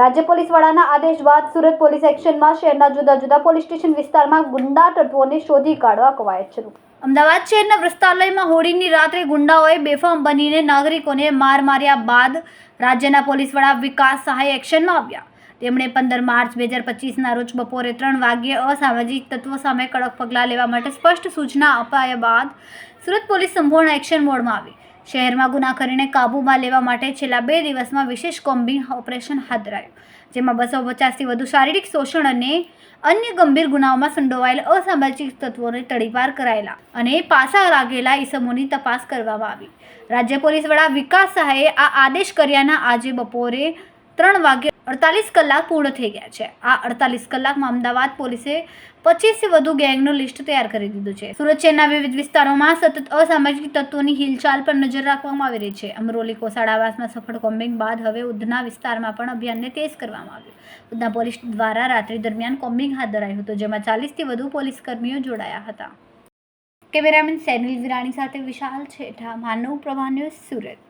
રાજ્ય પોલીસ વડાના આદેશ બાદ સુરત પોલીસ એક્શનમાં શહેરના જુદા જુદા પોલીસ સ્ટેશન વિસ્તારમાં ગુંડા તત્વોને શોધી કાઢવા કવાયત શરૂ. અમદાવાદ શહેરના વસ્ત્રાલયમાં હોળીની રાત્રે ગુંડાઓએ બેફામ બનીને નાગરિકોને માર માર્યા બાદ રાજ્યના પોલીસ વડા વિકાસ સહાય એક્શનમાં આવ્યા. તેમણે પંદર માર્ચ બે હજાર પચીસના રોજ બપોરે ત્રણ વાગ્યે અસામાજિક તત્વો સામે કડક પગલાં લેવા માટે સ્પષ્ટ સૂચના અપાયા બાદ સુરત પોલીસ સંપૂર્ણ એક્શન મોડમાં આવી. શહેરમાં ગુનાખોરીને કાબૂમાં લેવા માટે છેલ્લા બે દિવસમાં વિશેષ કોમ્બિંગ ઓપરેશન હાથ ધરાયું. જેમાં બસો પચાસથી વધુ શારીરિક શોષણ અને અન્ય ગંભીર ગુનાઓમાં સંડોવાયેલ અસામાજિક તત્વોને તડીપાર કરાયેલા અને પાછા લાગેલા ઈસમોની તપાસ કરવામાં આવી. રાજ્ય પોલીસ વડા વિકાસ સહાયે આ આદેશ કર્યાના આજે બપોરે ત્રણ વાગે અડતાલીસ કલાક પૂર્ણ થઈ ગયા છે. આ અડતાલીસ કલાકમાં અમદાવાદ પોલીસે પચીસથી વધુ ગેંગનું લિસ્ટ તૈયાર કરી દીધું છે. સુરત શહેરના વિવિધ વિસ્તારોમાં સતત અસામાજિક તત્વોની હિલચાલ પર નજર રાખવામાં આવી રહી છે. અમરોલી કોસાડાવાસમાં સફળ કોમ્બિંગ બાદ હવે ઉધના વિસ્તારમાં પણ અભિયાનને તેજ કરવામાં આવ્યું. ઉધના પોલીસ દ્વારા રાત્રિ દરમિયાન કોમ્બિંગ હાથ ધરાયું હતું, જેમાં ચાલીસથી વધુ પોલીસ કર્મીઓ જોડાયા હતા. કેમેરામેન સેનિલ વિરાણી સાથે વિશાલ છેઠા, માનવ પ્રભા સુરત.